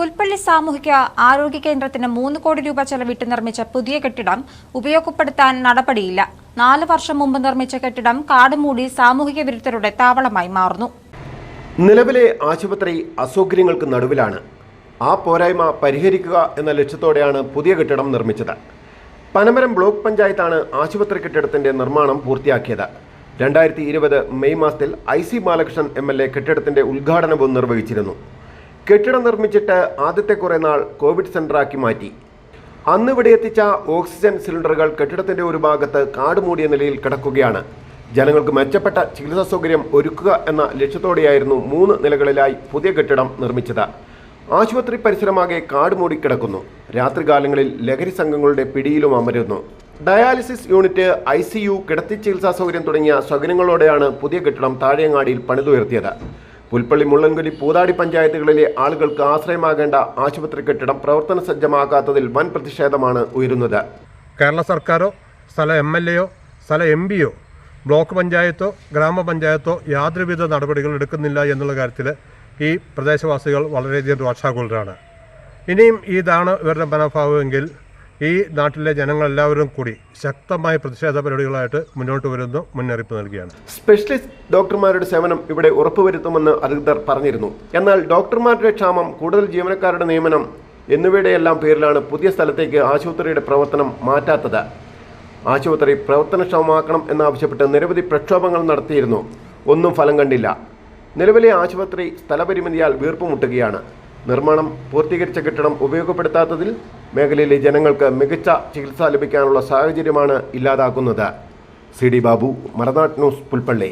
പുൽപ്പള്ളി സാമൂഹിക ആരോഗ്യ കേന്ദ്രത്തിന് മൂന്ന് കോടി രൂപ ചെലവിട്ട് നിർമ്മിച്ച പുതിയ കെട്ടിടം ഉപയോഗപ്പെടുത്താൻ നടപടിയില്ല. നാല് വർഷം മുമ്പ് നിർമ്മിച്ച കെട്ടിടം കാടുമൂടി സാമൂഹിക വിരുദ്ധരുടെ താവളമായി മാറുന്നു. നിലവിലെ ആശുപത്രി അസൗകര്യങ്ങൾക്ക് നടുവിലാണ്. ആ പോരായ്മ പരിഹരിക്കുക എന്ന ലക്ഷ്യത്തോടെയാണ് പുതിയ കെട്ടിടം നിർമ്മിച്ചത്. പനമരം ബ്ലോക്ക് പഞ്ചായത്താണ് ആശുപത്രി കെട്ടിടത്തിന്റെ നിർമ്മാണം പൂർത്തിയാക്കിയത്. രണ്ടായിരത്തി ഇരുപത് മെയ് മാസത്തിൽ I C Balakrishnan M L A കെട്ടിടത്തിന്റെ ഉദ്ഘാടനവും നിർവഹിച്ചിരുന്നു. കെട്ടിടം നിർമ്മിച്ചിട്ട് ആദ്യത്തെ കുറേ നാൾ കോവിഡ് സെന്ററാക്കി മാറ്റി. അന്ന് ഇവിടെ എത്തിച്ച ഓക്സിജൻ സിലിണ്ടറുകൾ കെട്ടിടത്തിന്റെ ഒരു ഭാഗത്ത് കാടുമൂടിയ നിലയിൽ കിടക്കുകയാണ്. ജനങ്ങൾക്ക് മെച്ചപ്പെട്ട ചികിത്സാ സൗകര്യം ഒരുക്കുക എന്ന ലക്ഷ്യത്തോടെയായിരുന്നു മൂന്ന് നിലകളിലായി പുതിയ കെട്ടിടം നിർമ്മിച്ചത്. ആശുപത്രി പരിസരമാകെ കാട് മൂടിക്കിടക്കുന്നു രാത്രികാലങ്ങളിൽ ലഹരി സംഘങ്ങളുടെ പിടിയിലും അമരുന്നു. Dialysis unit I C U കിടത്തി ചികിത്സാ സൗകര്യം തുടങ്ങിയ സൗകര്യങ്ങളോടെയാണ് പുതിയ കെട്ടിടം താഴെയങ്ങാടിയിൽ പണിതുയർത്തിയത്. പുൽപ്പള്ളി മുള്ളൻകുലി പൂതാടി പഞ്ചായത്തുകളിലെ ആളുകൾക്ക് ആശ്രയമാകേണ്ട ആശുപത്രി കെട്ടിടം പ്രവർത്തന സജ്ജമാക്കാത്തതിൽ വൻ പ്രതിഷേധമാണ് ഉയരുന്നത്. കേരള സർക്കാരോ സ്ഥല എം എൽ എയോ സ്ഥല എം പിയോ ബ്ലോക്ക് പഞ്ചായത്തോ ഗ്രാമപഞ്ചായത്തോ യാതൊരുവിധ നടപടികൾ എടുക്കുന്നില്ല എന്നുള്ള കാര്യത്തിൽ ഈ പ്രദേശവാസികൾ വളരെയധികം രോഷാകുലരാണ്. ഇനിയും ഇതാണ് ഇവരുടെ മനോഭാവമെങ്കിൽ ഈ നാട്ടിലെ ജനങ്ങളെല്ലാവരും കൂടി ശക്തമായ പ്രതിഷേധ പരിപാടികളായിട്ട് മുന്നോട്ട് വരുന്നു മുന്നറിയിപ്പ് നൽകുകയാണ്. സ്പെഷ്യലിസ്റ്റ് ഡോക്ടർമാരുടെ സേവനം ഇവിടെ ഉറപ്പുവരുത്തുമെന്ന് അധികൃതർ പറഞ്ഞിരുന്നു. എന്നാൽ ഡോക്ടർമാരുടെ ക്ഷാമം കൂടുതൽ ജീവനക്കാരുടെ നിയമനം എന്നിവയുടെയെല്ലാം പേരിലാണ് പുതിയ സ്ഥലത്തേക്ക് ആശുപത്രിയുടെ പ്രവർത്തനം മാറ്റാത്തത്. ആശുപത്രി പ്രവർത്തനക്ഷമമാക്കണം എന്നാവശ്യപ്പെട്ട് നിരവധി പ്രക്ഷോഭങ്ങൾ നടത്തിയിരുന്നു. ഒന്നും ഫലം കണ്ടില്ല. നിലവിലെ ആശുപത്രി സ്ഥലപരിമിതിയാൽ വീർപ്പുമുട്ടുകയാണ്. നിർമ്മാണം പൂർത്തീകരിച്ച കെട്ടിടം ഉപയോഗപ്പെടുത്താത്തതിൽ മേഖലയിലെ ജനങ്ങൾക്ക് മികച്ച ചികിത്സ ലഭിക്കാനുള്ള സാഹചര്യമാണ് ഇല്ലാതാക്കുന്നത്. C D Babu Maranad news Pulpally.